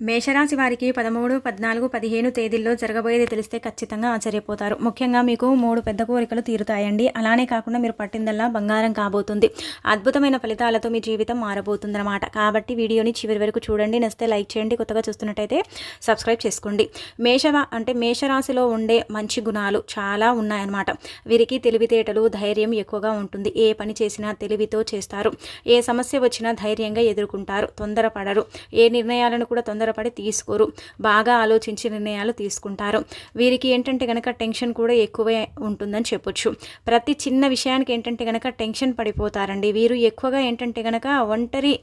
మేషరాశి వారికి పదమూడు పద్నాలుగు పదిహేను తేదీల్లో జరగబోయేది తెలిస్తే ఖచ్చితంగా ఆశ్చర్యపోతారు. ముఖ్యంగా మీకు మూడు పెద్ద కోరికలు తీరుతాయండి. అలానే కాకుండా మీరు పట్టిందల్లా బంగారం కాబోతుంది. అద్భుతమైన ఫలితాలతో మీ జీవితం మారబోతుందన్నమాట. కాబట్టి వీడియోని చివరి వరకు చూడండి. నచ్చితే లైక్ చేయండి. కొత్తగా చూస్తున్నట్టయితే సబ్స్క్రైబ్ చేసుకోండి. మేషవ అంటే మేషరాశిలో ఉండే మంచి గుణాలు చాలా ఉన్నాయన్నమాట. వీరికి తెలివితేటలు ధైర్యం ఎక్కువగా ఉంటుంది. ఏ పని చేసినా తెలివితో చేస్తారు. ఏ సమస్య వచ్చినా ధైర్యంగా ఎదుర్కొంటారు. తొందరపడరు. ఏ నిర్ణయాలను కూడా తొందరపడి తీసుకోరు. బాగా ఆలోచించి నిర్ణయాలు తీసుకుంటారు. వీరికి ఏంటంటే కనుక టెన్షన్ కూడా ఎక్కువే ఉంటుందని చెప్పొచ్చు. ప్రతి చిన్న విషయానికి ఏంటంటే కనుక టెన్షన్ పడిపోతారండి. వీరు ఎక్కువగా ఏంటంటే కనుక ఒంటరి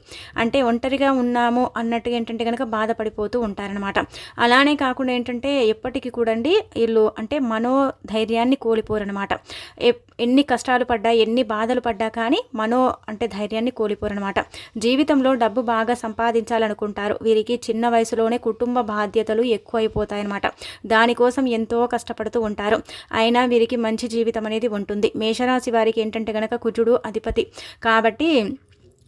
అంటే ఒంటరిగా ఉన్నాము అన్నట్టు ఏంటంటే కనుక బాధపడిపోతూ ఉంటారనమాట అలానే కాకుండా ఏంటంటే ఎప్పటికీ కూడండి వీళ్ళు అంటే మనోధైర్యాన్ని కోల్పోరనమాట ఎన్ని కష్టాలు పడ్డా ఎన్ని బాధలు పడ్డా కానీ మనో అంటే ధైర్యాన్ని కోల్పోరనమాట జీవితంలో డబ్బు బాగా సంపాదించాలనుకుంటారు. వీరికి చిన్న వయసులోనే కుటుంబ బాధ్యతలు ఎక్కువైపోతాయన్నమాట. దానికోసం ఎంతో కష్టపడుతూ ఉంటారు. అయినా వీరికి మంచి జీవితం అనేది ఉంటుంది. మేషరాశి వారికి ఏంటంటే గనక కుజుడు అధిపతి. కాబట్టి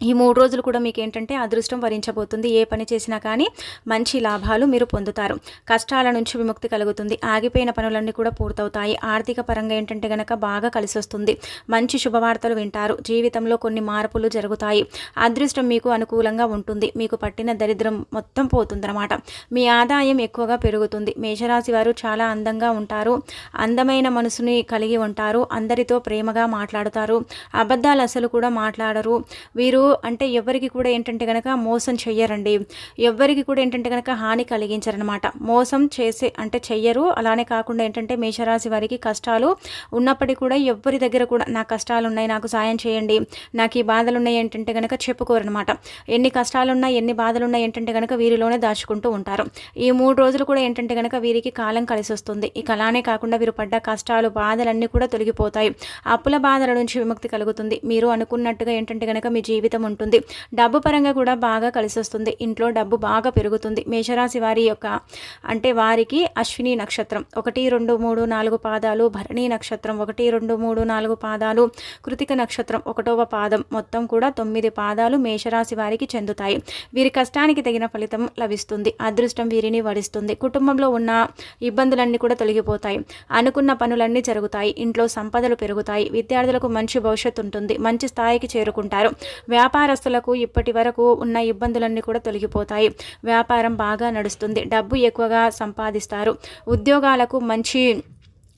ఈ మూడు రోజులు కూడా మీకు ఏంటంటే అదృష్టం వరించబోతుంది. ఏ పని చేసినా కానీ మంచి లాభాలు మీరు పొందుతారు. కష్టాల నుంచి విముక్తి కలుగుతుంది. ఆగిపోయిన పనులన్నీ కూడా పూర్తవుతాయి. ఆర్థిక పరంగా ఏంటంటే గనక బాగా కలిసి వస్తుంది మంచి శుభవార్తలు వింటారు. జీవితంలో కొన్ని మార్పులు జరుగుతాయి. అదృష్టం మీకు అనుకూలంగా ఉంటుంది. మీకు పట్టిన దరిద్రం మొత్తం పోతుందన్నమాట. మీ ఆదాయం ఎక్కువగా పెరుగుతుంది. మేషరాశి వారు చాలా అందంగా ఉంటారు. అందమైన మనసుని కలిగి ఉంటారు. అందరితో ప్రేమగా మాట్లాడుతారు. అబద్ధాలు అసలు కూడా మాట్లాడరు. వీరు అంటే ఎవరికి కూడా ఏంటంటే కనుక మోసం చెయ్యరండి. ఎవరికి కూడా ఏంటంటే కనుక హాని కలిగించరనమాట మోసం చేసే అంటే చెయ్యరు. అలానే కాకుండా ఏంటంటే మేషరాశి వారికి కష్టాలు ఉన్నప్పటికీ కూడా ఎవరి దగ్గర కూడా నా కష్టాలు ఉన్నాయి నాకు సాయం చేయండి నాకు ఈ బాధలు ఉన్నాయి ఏంటంటే కనుక చెప్పుకోరనమాట ఎన్ని కష్టాలున్నా ఎన్ని బాధలు ఉన్నాయి ఏంటంటే కనుక వీరిలోనే దాచుకుంటూ ఉంటారు. ఈ మూడు రోజులు కూడా ఏంటంటే కనుక వీరికి కాలం కలిసి వస్తుంది ఇక అలానే కాకుండా వీరు పడ్డ కష్టాలు బాధలన్నీ కూడా తొలగిపోతాయి. అప్పుల బాధల నుంచి విముక్తి కలుగుతుంది. మీరు అనుకున్నట్టుగా ఏంటంటే కనుక మీ జీవితం ఉంటుంది. డబ్బు పరంగా కూడా బాగా కలిసి వస్తుంది ఇంట్లో డబ్బు బాగా పెరుగుతుంది. మేషరాశి వారి యొక్క అంటే వారికి అశ్విని నక్షత్రం. ఒకటి రెండు మూడు నాలుగు పాదాలు. భరణి నక్షత్రం. ఒకటి రెండు మూడు నాలుగు పాదాలు. కృతిక నక్షత్రం. ఒకటవ పాదం. మొత్తం కూడా తొమ్మిది పాదాలు మేషరాశి వారికి చెందుతాయి. వీరి కష్టానికి తగిన ఫలితం లభిస్తుంది. అదృష్టం వీరిని వరిస్తుంది కుటుంబంలో ఉన్న ఇబ్బందులన్నీ కూడా తొలగిపోతాయి. అనుకున్న పనులన్నీ జరుగుతాయి. ఇంట్లో సంపదలు పెరుగుతాయి. విద్యార్థులకు మంచి భవిష్యత్తు ఉంటుంది. మంచి స్థాయికి చేరుకుంటారు. వ్యాపారస్తులకు ఇప్పటి వరకు ఉన్న ఇబ్బందులన్నీ కూడా తొలగిపోతాయి. వ్యాపారం బాగా నడుస్తుంది. డబ్బు ఎక్కువగా సంపాదిస్తారు. ఉద్యోగాలకు మంచి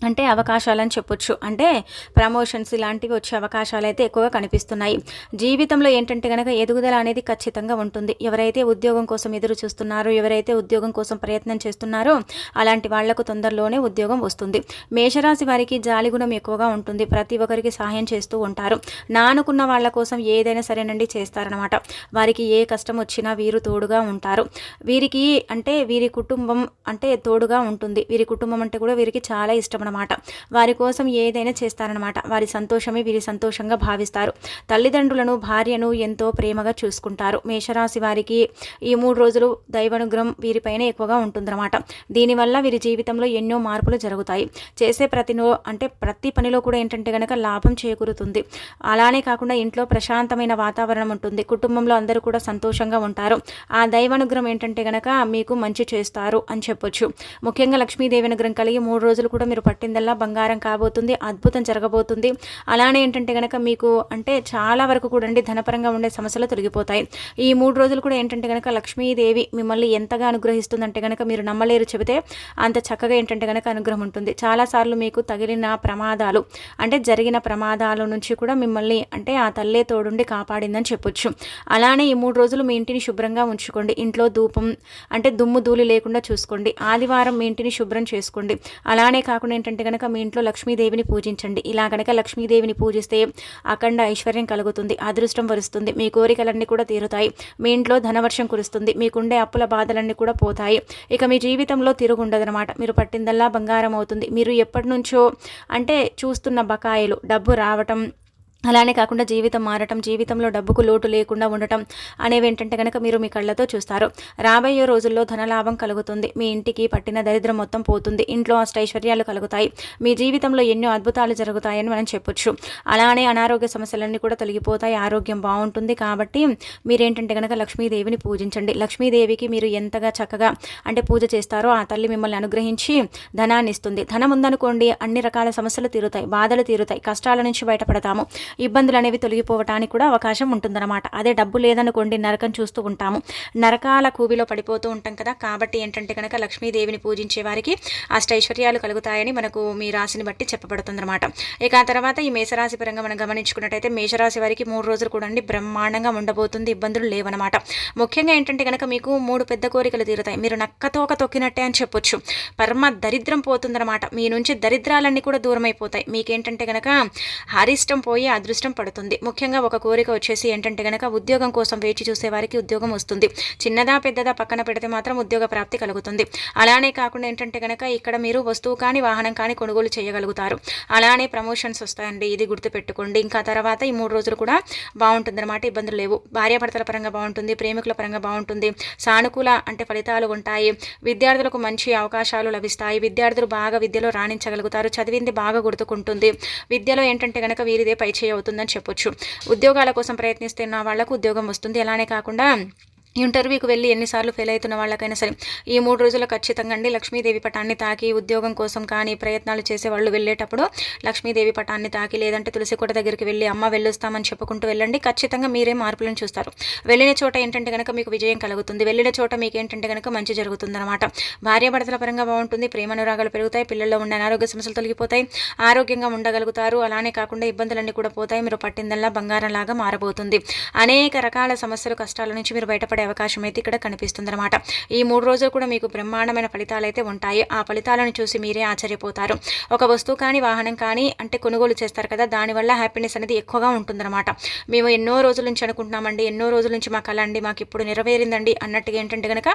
అంటే అవకాశాలని చెప్పొచ్చు. అంటే ప్రమోషన్స్ ఇలాంటివి వచ్చే అవకాశాలు అయితే ఎక్కువగా కనిపిస్తున్నాయి. జీవితంలో ఏంటంటే కనుక ఎదుగుదల అనేది ఖచ్చితంగా ఉంటుంది. ఎవరైతే ఉద్యోగం కోసం ఎదురు చూస్తున్నారో ఎవరైతే ఉద్యోగం కోసం ప్రయత్నం చేస్తున్నారో అలాంటి వాళ్ళకు తొందరలోనే ఉద్యోగం వస్తుంది. మేషరాశి వారికి జాలిగుణం ఎక్కువగా ఉంటుంది. ప్రతి ఒక్కరికి సహాయం చేస్తూ ఉంటారు. నానుకున్న వాళ్ళ కోసం ఏదైనా సరేనండి చేస్తారనమాట వారికి ఏ కష్టం వచ్చినా వీరు తోడుగా ఉంటారు. వీరికి అంటే వీరి కుటుంబం అంటే తోడుగా ఉంటుంది. వీరి కుటుంబం అంటే కూడా వీరికి చాలా ఇష్టం అనమాట వారి కోసం ఏదైనా చేస్తారనమాట వారి సంతోషమే వీరి సంతోషంగా భావిస్తారు. తల్లిదండ్రులను భార్యను ఎంతో ప్రేమగా చూసుకుంటారు. మేషరాశి వారికి ఈ మూడు రోజులు దైవానుగ్రహం వీరిపైన ఎక్కువగా ఉంటుందన్నమాట. దీనివల్ల వీరి జీవితంలో ఎన్నో మార్పులు జరుగుతాయి. చేసే ప్రతినో అంటే ప్రతి పనిలో కూడా ఏంటంటే కనుక లాభం చేకూరుతుంది. అలానే కాకుండా ఇంట్లో ప్రశాంతమైన వాతావరణం ఉంటుంది. కుటుంబంలో అందరూ కూడా సంతోషంగా ఉంటారు. ఆ దైవానుగ్రహం ఏంటంటే కనుక మీకు మంచి చేస్తారు అని చెప్పొచ్చు. ముఖ్యంగా లక్ష్మీదేవి అనుగ్రహం కలిగి మూడు రోజులు కూడా మీరు పట్టిందల్లా బంగారం కాబోతుంది అద్భుతం జరగబోతుంది. అలానే ఏంటంటే కనుక మీకు అంటే చాలా వరకు కూడా అండి ధనపరంగా ఉండే సమస్యలు తొలగిపోతాయి. ఈ మూడు రోజులు కూడా ఏంటంటే కనుక లక్ష్మీదేవి మిమ్మల్ని ఎంతగా అనుగ్రహిస్తుందంటే కనుక మీరు నమ్మలేరు చెబితే అంత చక్కగా ఏంటంటే గనక అనుగ్రహం ఉంటుంది. చాలాసార్లు మీకు తగిలిన ప్రమాదాలు అంటే జరిగిన ప్రమాదాల నుంచి కూడా మిమ్మల్ని అంటే ఆ తల్లే తోడుండి కాపాడిందని చెప్పొచ్చు. అలానే ఈ మూడు రోజులు మీ ఇంటిని శుభ్రంగా ఉంచుకోండి. ఇంట్లో ధూపం అంటే దుమ్ము ధూళి లేకుండా చూసుకోండి. ఆదివారం మీ ఇంటిని శుభ్రం చేసుకోండి. అలానే కాకుండా ఏంటంటే కనుక మీ ఇంట్లో లక్ష్మీదేవిని పూజించండి. ఇలా కనుక లక్ష్మీదేవిని పూజిస్తే అఖండ ఐశ్వర్యం కలుగుతుంది అదృష్టం వరుస్తుంది మీ కోరికలన్నీ కూడా తీరుతాయి మీ ఇంట్లో ధనవర్షం కురుస్తుంది మీకుండే అప్పుల బాధలన్నీ కూడా పోతాయి. ఇక మీ జీవితంలో తిరుగుండదనమాట. మీరు పట్టిందల్లా బంగారం అవుతుంది. మీరు ఎప్పటి నుంచో అంటే చూస్తున్న బకాయిలు డబ్బు రావటం అలానే కాకుండా జీవితం మారటం జీవితంలో డబ్బుకు లోటు లేకుండా ఉండటం అనేవి ఏంటంటే కనుక మీరు మీ కళ్ళతో చూస్తారు. రాబోయే రోజుల్లో ధనలాభం కలుగుతుంది. మీ ఇంటికి పట్టిన దరిద్రం మొత్తం పోతుంది. ఇంట్లో అష్టైశ్వర్యాలు కలుగుతాయి. మీ జీవితంలో ఎన్నో అద్భుతాలు జరుగుతాయని మనం చెప్పొచ్చు. అలానే అనారోగ్య సమస్యలన్నీ కూడా తొలగిపోతాయి. ఆరోగ్యం బాగుంటుంది కాబట్టి మీరేంటంటే కనుక లక్ష్మీదేవిని పూజించండి. లక్ష్మీదేవికి మీరు ఎంతగా చక్కగా అంటే పూజ చేస్తారో ఆ తల్లి మిమ్మల్ని అనుగ్రహించి ధనాన్ని ఇస్తుంది ధనం ఉందనుకోండి అన్ని రకాల సమస్యలు తీరుతాయి బాధలు తీరుతాయి కష్టాల నుంచి బయటపడతాము. ఇబ్బందులు అనేవి తొలగిపోవటానికి కూడా అవకాశం ఉంటుందన్నమాట. అదే డబ్బు లేదనుకోండి నరకం చూస్తూ ఉంటాము. నరకాల కూబిలో పడిపోతూ ఉంటాం కదా. కాబట్టి ఏంటంటే కనుక లక్ష్మీదేవిని పూజించే వారికి అష్టైశ్వర్యాలు కలుగుతాయని మనకు మీ రాశిని బట్టి చెప్పబడుతుందన్నమాట. ఇక ఆ తర్వాత ఈ మేషరాశి పరంగా మనం గమనించుకున్నట్టయితే మేషరాశి వారికి మూడు రోజులు కూడా బ్రహ్మాండంగా ఉండబోతుంది. ఇబ్బందులు లేవన్నమాట. ముఖ్యంగా ఏంటంటే కనుక మీకు మూడు పెద్ద కోరికలు తీరుతాయి. మీరు నక్కతోక తొక్కినట్టే అని చెప్పొచ్చు. పరమ దరిద్రం పోతుందన్నమాట. మీ నుంచి దరిద్రాలన్నీ కూడా దూరం అయిపోతాయి మీకేంటంటే కనుక హరిష్టం పోయి అదృష్టం పడుతుంది. ముఖ్యంగా ఒక కోరిక వచ్చేసి ఏంటంటే గనక ఉద్యోగం కోసం వేచి చూసే వారికి ఉద్యోగం వస్తుంది. చిన్నదా పెద్దదా పక్కన పెడితే మాత్రం ఉద్యోగ ప్రాప్తి కలుగుతుంది. అలానే కాకుండా ఏంటంటే గనక ఇక్కడ మీరు వస్తువు కానీ వాహనం కానీ కొనుగోలు చేయగలుగుతారు. అలానే ప్రమోషన్స్ వస్తాయండి ఇది గుర్తుపెట్టుకోండి. ఇంకా తర్వాత ఈ మూడు రోజులు కూడా బాగుంటుంది అనమాట ఇబ్బందులు లేవు. భార్యాభర్తల పరంగా బాగుంటుంది ప్రేమికుల పరంగా బాగుంటుంది. సానుకూల అంటే ఫలితాలు ఉంటాయి. విద్యార్థులకు మంచి అవకాశాలు లభిస్తాయి. విద్యార్థులు బాగా విద్యలో రాణించగలుగుతారు. చదివింది బాగా గుర్తుకుంటుంది. విద్యలో ఏంటంటే గనక వీరిదే పై అవుతుందని చెప్పొచ్చు. ఉద్యోగాల కోసం ప్రయత్నిస్తున్న వాళ్ళకు ఉద్యోగం వస్తుంది. అలానే కాకుండా ఇంటర్వ్యూకి వెళ్ళి ఎన్నిసార్లు ఫెయిల్ అవుతున్న వాళ్ళకైనా సరే ఈ మూడు రోజులు ఖచ్చితంగా అండి లక్ష్మీదేవి పటాన్ని తాకి ఉద్యోగం కోసం కానీ ప్రయత్నాలు చేసే వాళ్ళు వెళ్ళేటప్పుడు లక్ష్మీదేవి పటాన్ని తాకి లేదంటే తులసి కోట దగ్గరికి వెళ్ళి అమ్మ వెళ్ళొస్తామని చెప్పుకుంటూ వెళ్ళండి. ఖచ్చితంగా మీరే మార్పులను చూస్తారు. వెళ్ళిన చోట ఏంటంటే కనుక మీకు విజయం కలుగుతుంది. వెళ్ళిన చోట మీకు ఏంటంటే కనుక మంచి జరుగుతుంది అనమాట భార్యాభర్తల పరంగా బాగుంటుంది. ప్రేమనురాగాలు పెరుగుతాయి. పిల్లల్లో ఉండే అనారోగ్య సమస్యలు తొలగిపోతాయి. ఆరోగ్యంగా ఉండగలుగుతారు. అలానే కాకుండా ఇబ్బందులన్నీ కూడా పోతాయి. మీరు పట్టిందల్లా బంగారంలాగా మారబోతుంది. అనేక రకాల సమస్యలు కష్టాల నుంచి మీరు బయటపడే అవకాశం అయితే ఇక్కడ కనిపిస్తుంది అనమాట ఈ మూడు రోజులు కూడా మీకు బ్రహ్మాండమైన ఫలితాలు అయితే ఉంటాయి. ఆ ఫలితాలను చూసి మీరే ఆశ్చర్యపోతారు. ఒక వస్తువు కానీ వాహనం కానీ అంటే కొనుగోలు చేస్తారు కదా దానివల్ల హ్యాపీనెస్ అనేది ఎక్కువగా ఉంటుందన్నమాట. మేము ఎన్నో రోజుల నుంచి అనుకుంటున్నామండి ఎన్నో రోజుల నుంచి మా కళ అండి మాకు ఇప్పుడు నెరవేరిందండి అన్నట్టుగా ఏంటంటే కనుక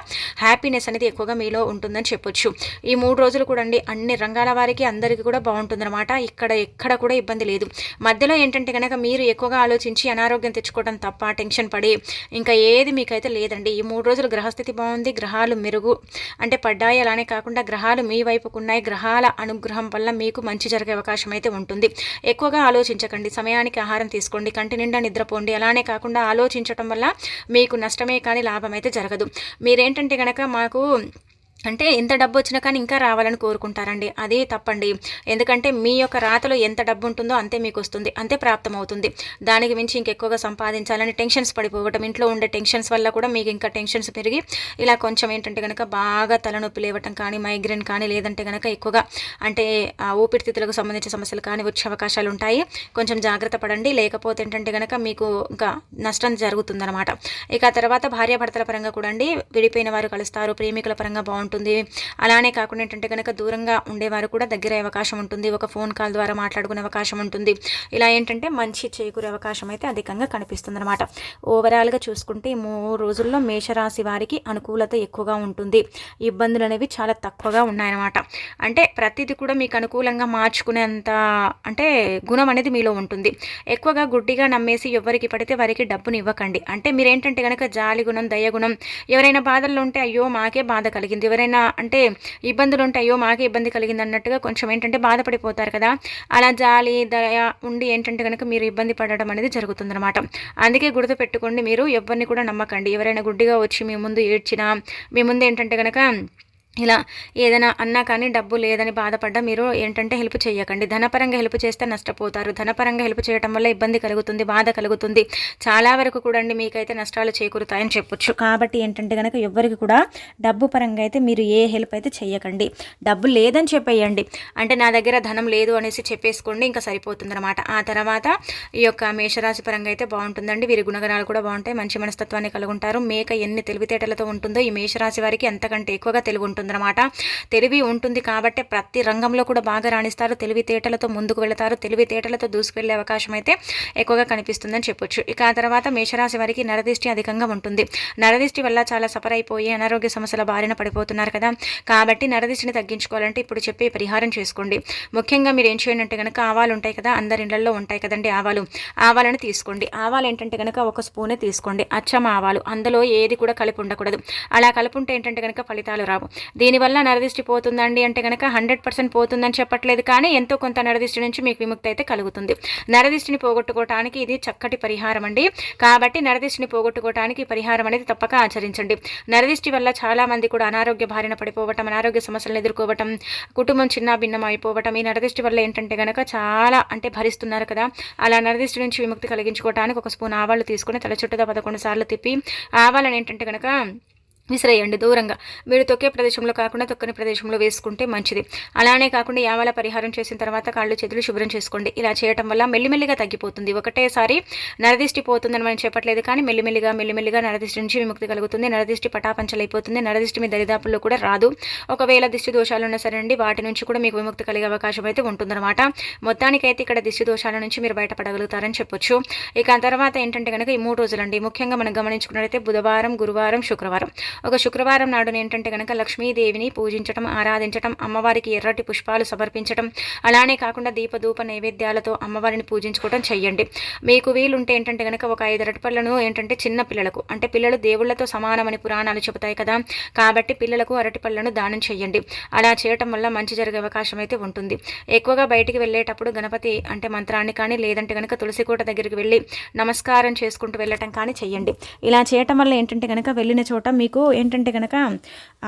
హ్యాపీనెస్ అనేది ఎక్కువగా మీలో ఉంటుందని చెప్పొచ్చు. ఈ మూడు రోజులు కూడా అండి అన్ని రంగాల వారికి అందరికీ కూడా బాగుంటుందన్నమాట. ఇక్కడ ఎక్కడ కూడా ఇబ్బంది లేదు. మధ్యలో ఏంటంటే కనుక మీరు ఎక్కువగా ఆలోచించి అనారోగ్యం తెచ్చుకోవడం తప్ప టెన్షన్ పడి ఇంకా ఏది మీకైతే లేదండి. ఈ మూడు రోజులు గ్రహస్థితి బాగుంది గ్రహాలు మెరుగు. అంటే పడ్డాయి అలానే కాకుండా గ్రహాలు మీ వైపుకు ఉన్నాయి గ్రహాల అనుగ్రహం వల్ల మీకు మంచి జరిగే అవకాశం అయితే ఉంటుంది. ఎక్కువగా ఆలోచించకండి. సమయానికి ఆహారం తీసుకోండి. కంటి నిండా నిద్రపోండి. అలానే కాకుండా ఆలోచించటం వల్ల మీకు నష్టమే కానీ లాభం అయితే జరగదు. మీరేంటంటే కనుక మాకు అంటే ఎంత డబ్బు వచ్చినా కానీ ఇంకా రావాలని కోరుకుంటారండి. అదే తప్పండి. ఎందుకంటే మీ యొక్క రాతలో ఎంత డబ్బు ఉంటుందో అంతే మీకు వస్తుంది. అంతే ప్రాప్తం అవుతుంది. దానికి మించి ఇంకెక్కువగా సంపాదించాలని టెన్షన్స్ పడిపోవటం ఇంట్లో ఉండే టెన్షన్స్ వల్ల కూడా మీకు ఇంకా టెన్షన్స్ పెరిగి ఇలా కొంచెం ఏంటంటే కనుక బాగా తలనొప్పి లేవటం కానీ మైగ్రేన్ కానీ లేదంటే కనుక ఎక్కువగా అంటే ఊపిరితిత్తులకు సంబంధించిన సమస్యలు కానీ వచ్చే అవకాశాలు ఉంటాయి. కొంచెం జాగ్రత్త పడండి. లేకపోతే ఏంటంటే కనుక మీకు ఇంకా నష్టం జరుగుతుందన్నమాట. ఇక తర్వాత భార్యాభర్తల పరంగా కూడా అండి విడిపోయిన వారు కలుస్తారు. ప్రేమికుల పరంగా బాగుంటుంది. ఉంటుంది. అలానే కాకుండా ఏంటంటే కనుక దూరంగా ఉండేవారు కూడా దగ్గర అవకాశం ఉంటుంది. ఒక ఫోన్ కాల్ ద్వారా మాట్లాడుకునే అవకాశం ఉంటుంది. ఇలా ఏంటంటే మంచి చేకూరే అవకాశం అయితే అధికంగా కనిపిస్తుంది అనమాట ఓవరాల్గా చూసుకుంటే మూడు రోజుల్లో మేషరాశి వారికి అనుకూలత ఎక్కువగా ఉంటుంది. ఇబ్బందులు అనేవి చాలా తక్కువగా ఉన్నాయన్నమాట. అంటే ప్రతిదీ కూడా మీకు అనుకూలంగా మార్చుకునేంత అంటే గుణం అనేది మీలో ఉంటుంది. ఎక్కువగా గుడ్డిగా నమ్మేసి ఎవరికి పడితే వారికి డబ్బుని ఇవ్వకండి. అంటే మీరేంటంటే కనుక జాలి గుణం దయగుణం ఎవరైనా బాధల్లో ఉంటే అయ్యో మాకే బాధ కలిగింది. ఎవరైనా ఎవరైనా అంటే ఇబ్బందులు ఉంటాయో మాకే ఇబ్బంది కలిగింది అన్నట్టుగా కొంచెం ఏంటంటే బాధపడిపోతారు కదా. అలా జాలి దయ ఉండి ఏంటంటే కనుక మీరు ఇబ్బంది పడడం అనేది జరుగుతుందన్నమాట. అందుకే గుర్తు పెట్టుకోండి మీరు ఎవరిని కూడా నమ్మకండి. ఎవరైనా గుడ్డిగా వచ్చి మీ ముందు ఏడ్చినా మీ ముందు ఏంటంటే కనుక ఇలా ఏదైనా అన్నా కానీ డబ్బు లేదని బాధపడ్డా మీరు ఏంటంటే హెల్ప్ చేయకండి ధనపరంగా హెల్ప్ చేస్తే నష్టపోతారు. ధనపరంగా హెల్ప్ చేయడం వల్ల ఇబ్బంది కలుగుతుంది బాధ కలుగుతుంది. చాలా వరకు కూడా అండి మీకైతే నష్టాలు చేకూరుతాయని చెప్పొచ్చు. కాబట్టి ఏంటంటే కనుక ఎవరికి కూడా డబ్బు పరంగా అయితే మీరు ఏ హెల్ప్ అయితే చేయకండి డబ్బు లేదని చెప్పేయండి. అంటే నా దగ్గర ధనం లేదు అనేసి చెప్పేసుకోండి ఇంకా సరిపోతుంది అనమాట ఆ తర్వాత ఈ యొక్క మేషరాశి పరంగా అయితే బాగుంటుందండి. వీరి గుణగణాలు కూడా బాగుంటాయి. మంచి మనస్తత్వాన్ని కలుగుంటారు. మేక ఎన్ని తెలివితేటలతో ఉంటుందో ఈ మేషరాశి వారికి ఎంతకంటే ఎక్కువగా తెలుగు ఉంటుంది. ఉంటుందన్నమాట. తెలివి ఉంటుంది కాబట్టి ప్రతి రంగంలో కూడా బాగా రాణిస్తారు. తెలివితేటలతో ముందుకు వెళతారు. తెలివితేటలతో దూసుకెళ్ళే అవకాశం అయితే ఎక్కువగా కనిపిస్తుందని చెప్పొచ్చు. ఇక ఆ తర్వాత మేషరాశి వారికి నరదిష్టి అధికంగా ఉంటుంది. నరదిష్టి వల్ల చాలా సఫర్ అయిపోయి అనారోగ్య సమస్యల బారిన పడిపోతున్నారు కదా. కాబట్టి నరదిష్టిని తగ్గించుకోవాలంటే ఇప్పుడు చెప్పే పరిహారం చేసుకోండి. ముఖ్యంగా మీరు ఏం చేయండి అంటే కనుక ఆవాలు ఉంటాయి కదా అందరి ఇళ్ళలో ఉంటాయి కదండి ఆవాలు. ఆవాలను తీసుకోండి. ఆవాలు ఏంటంటే కనుక ఒక స్పూనే తీసుకోండి. అచ్చం ఆవాలు. అందులో ఏది కూడా కలిపి ఉండకూడదు. అలా కలుపుంటే ఏంటంటే కనుక ఫలితాలు రావు. దీనివల్ల నరదిష్టి పోతుందండి అంటే కనుక హండ్రెడ్ పర్సెంట్ పోతుందని చెప్పట్లేదు కానీ ఎంతో కొంత నరదిష్టి నుంచి మీకు విముక్తి అయితే కలుగుతుంది. నరదిష్టిని పోగొట్టుకోవటానికి ఇది చక్కటి పరిహారం అండి. కాబట్టి నరదిష్టిని పోగొట్టుకోవటానికి పరిహారం అనేది తప్పక ఆచరించండి. నరదిష్టి వల్ల చాలా మంది కూడా అనారోగ్య బారిన పడిపోవటం అనారోగ్య సమస్యలను ఎదుర్కోవటం కుటుంబం చిన్న భిన్నం అయిపోవటం ఈ నరదిష్టి వల్ల ఏంటంటే కనుక చాలా అంటే భరిస్తున్నారు కదా. అలా నరదిష్టి నుంచి విముక్తి కలిగించుకోవటానికి ఒక స్పూన్ ఆవాళ్ళు తీసుకుని తల చుట్టూ పదకొండు సార్లు తిప్పి ఆవాలని ఏంటంటే కనుక విసిరేయండి దూరంగా. మీరు తొక్కే ప్రదేశంలో కాకుండా తొక్కని ప్రదేశంలో వేసుకుంటే మంచిది. అలానే కాకుండా యావాల పరిహారం చేసిన తర్వాత కాళ్ళు చేతులు శుభ్రం చేసుకోండి. ఇలా చేయటం వల్ల మెల్లిమెల్లిగా తగ్గిపోతుంది. ఒకటేసారి నరదిష్టి పోతుందని మనం చెప్పట్లేదు కానీ మెల్లిమెల్లిగా మెల్లిమెల్లిగా నరదిష్టి నుంచి విముక్తి కలుగుతుంది. నరదిష్టి పటాపంచలైపోతుంది. నరదిష్టి మీ దరిదాపుల్లో కూడా రాదు. ఒకవేళ దిష్టి దోషాలు ఉన్నా సరే అండి వాటి నుంచి కూడా మీకు విముక్తి కలిగే అవకాశం అయితే ఉంటుందన్నమాట. మొత్తానికైతే ఇక్కడ దిష్టి దోషాల నుంచి మీరు బయటపడగలుగుతారని చెప్పొచ్చు. ఇక తర్వాత ఏంటంటే కనుక ఈ మూడు రోజులండి. ముఖ్యంగా మనం గమనించుకున్నట్లయితే బుధవారం గురువారం శుక్రవారం. ఒక శుక్రవారం నాడు ఏంటంటే కనుక లక్ష్మీదేవిని పూజించటం ఆరాధించటం అమ్మవారికి ఎర్రటి పుష్పాలు సమర్పించటం అలానే కాకుండా దీపధూప నైవేద్యాలతో అమ్మవారిని పూజించుకోవడం చెయ్యండి. మీకు వీలుంటే ఏంటంటే కనుక ఒక ఐదు అరటిపళ్ళను ఏంటంటే చిన్న పిల్లలకు అంటే పిల్లలు దేవుళ్ళతో సమానమని పురాణాలు చెబుతాయి కదా కాబట్టి పిల్లలకు అరటిపళ్ళను దానం చెయ్యండి. అలా చేయటం వల్ల మంచి జరిగే అవకాశం అయితే ఉంటుంది. ఎక్కువగా బయటికి వెళ్ళేటప్పుడు గణపతి అంటే మంత్రాన్ని కానీ లేదంటే కనుక తులసికోట దగ్గరికి వెళ్ళి నమస్కారం చేసుకుంటూ వెళ్ళటం కానీ చెయ్యండి. ఇలా చేయటం వల్ల ఏంటంటే కనుక వెళ్ళిన చోట మీకు ఏంటంటే కనుక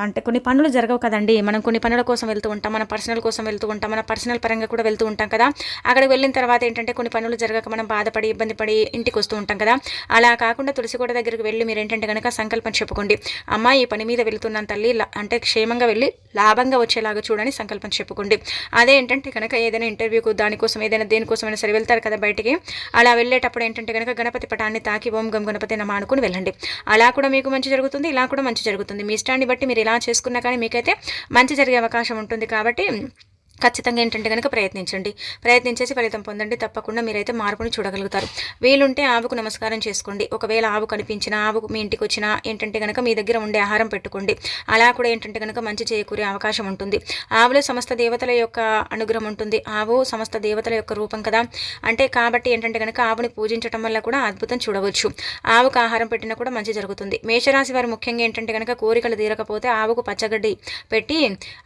అంటే కొన్ని పనులు జరగవు కదండి. మనం కొన్ని పనుల కోసం వెళ్తూ ఉంటాం మన పర్సనల్ కోసం వెళ్తూ ఉంటాం మన పర్సనల్ పరంగా కూడా వెళ్తూ ఉంటాం కదా. అక్కడికి వెళ్ళిన తర్వాత ఏంటంటే కొన్ని పనులు జరగక మనం బాధపడి ఇబ్బంది పడి ఇంటికి వస్తూ ఉంటాం కదా. అలా కాకుండా తులసికోట దగ్గరికి వెళ్ళి మీరు ఏంటంటే కనుక సంకల్పం చెప్పుకోండి. అమ్మ ఈ పని మీద వెళ్తున్నాను తల్లి అంటే క్షేమంగా వెళ్ళి లాభంగా వచ్చేలాగా చూడని సంకల్పం చెప్పుకోండి. అదే ఏంటంటే కనుక ఏదైనా ఇంటర్వ్యూకు దానికోసం ఏదైనా దేనికోసమైనా సరే వెళ్తారు కదా బయటికి. అలా వెళ్ళేటప్పుడు ఏంటంటే కనుక గణపతి పటాన్ని తాకి ఓం గం గణపతి నమ్మ అనుకుని వెళ్ళండి. అలా కూడా మీకు మంచి జరుగుతుంది ఇలా కూడా మంచి జరుగుతుంది. మీ ఇష్టాన్ని బట్టి మీరు ఇలా చేసుకున్నా కానీ మీకైతే మంచి జరిగే అవకాశం ఉంటుంది కాబట్టి ఖచ్చితంగా ఏంటంటే కనుక ప్రయత్నించండి. ప్రయత్నించేసి ఫలితం పొందండి. తప్పకుండా మీరైతే మార్పుని చూడగలుగుతారు. వీలుంటే ఆవుకు నమస్కారం చేసుకోండి. ఒకవేళ ఆవు కనిపించినా ఆవుకు మీ ఇంటికి వచ్చినా ఏంటంటే కనుక మీ దగ్గర ఉండే ఆహారం పెట్టుకోండి. అలా కూడా ఏంటంటే కనుక మంచి చేకూరే అవకాశం ఉంటుంది. ఆవులో సమస్త దేవతల యొక్క అనుగ్రహం ఉంటుంది. ఆవు సమస్త దేవతల యొక్క రూపం కదా. అంటే కాబట్టి ఏంటంటే కనుక ఆవుని పూజించడం వల్ల కూడా అద్భుతం చూడవచ్చు. ఆవుకు ఆహారం పెట్టినా కూడా మంచి జరుగుతుంది. మేషరాశి వారు ముఖ్యంగా ఏంటంటే కనుక కోరికలు తీరకపోతే ఆవుకు పచ్చగడ్డి పెట్టి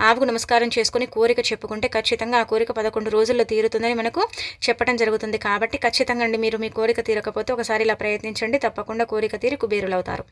ఆవుకు నమస్కారం చేసుకుని కోరిక చెప్పుకుంటారు. కోరుకుంటే ఖచ్చితంగా ఆ కోరిక పదకొండు రోజుల్లో తీరుతుందని మనకు చెప్పడం జరుగుతుంది. కాబట్టి ఖచ్చితంగా అండి మీరు మీ కోరిక తీరకపోతే ఒకసారి ఇలా ప్రయత్నించండి. తప్పకుండా కోరిక తీరి కుబేరులవుతారు.